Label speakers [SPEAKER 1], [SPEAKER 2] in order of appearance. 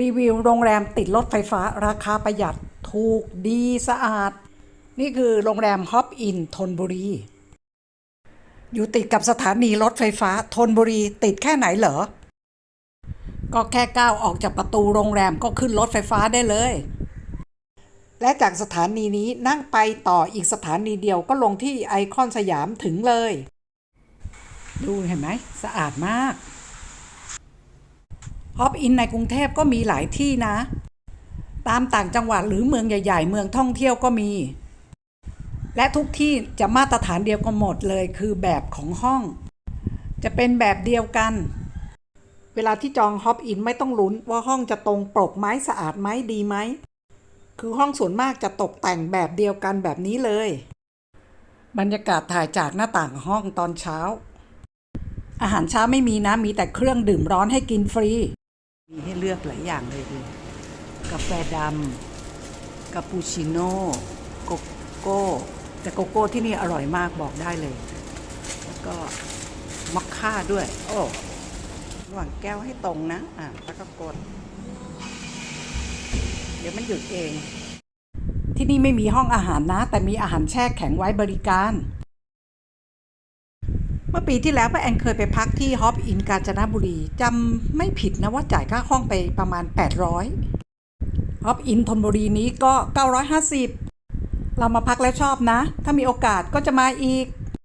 [SPEAKER 1] รีวิวโรงแรมติดรถไฟฟ้าราคาประหยัดถูกดีสะอาด นี่คือโรงแรมฮอปอินทนบุรี อยู่ติดกับสถานีรถไฟฟ้าทนบุรีติดแค่ไหนเหรอ ก็แค่ก้าวออกจากประตูโรงแรมก็ขึ้นรถไฟฟ้าได้เลย และจากสถานีนี้นั่งไปต่ออีกสถานีเดียวก็ลงที่ไอคอนสยามถึงเลย ดูเห็นไหมสะอาดมาก ฮอปอินในกรุงเทพก็มีหลายที่นะ ตามต่างจังหวัดหรือเมืองใหญ่ ๆ เมืองท่องเที่ยวก็มี และทุกที่จะมาตรฐานเดียวกันหมดเลยคือแบบของห้อง จะเป็นแบบเดียวกัน เวลาที่จองฮอปอินไม่ต้องลุ้นว่าห้องจะตรงปรกไหมสะอาดไหมดีไหมคือห้องส่วนมากจะตกแต่งแบบเดียวกันแบบนี้เลย บรรยากาศถ่ายจากหน้าต่างห้องตอนเช้า อาหารเช้าไม่มีนะมีแต่เครื่องดื่มร้อนให้กินฟรี มีให้เลือกหลายอย่างเลยดูกาแฟดำคาปูชิโน่โกโก้แต่โกโก้ที่นี่อร่อยมากบอกได้เลย แล้วก็มอคค่าด้วย โอ้ระหว่างแก้วให้ตรงนะอะแล้วก็กด เดี๋ยวมันหยุดเอง ที่นี่ไม่มีห้องอาหารนะ แต่มีอาหารแช่แข็งไว้บริการ มื่อปีที่แล้วป้าแอนเคยไปพักที่ฮอปอินกาญจนบุรีจำไม่ผิดนะว่าจ่ายค่าห้องไปประมาณ 800ฮอปอินธนบุรีนี้ก็ 950 เรามาพักแล้วชอบนะ ถ้ามีโอกาสก็จะมาอีก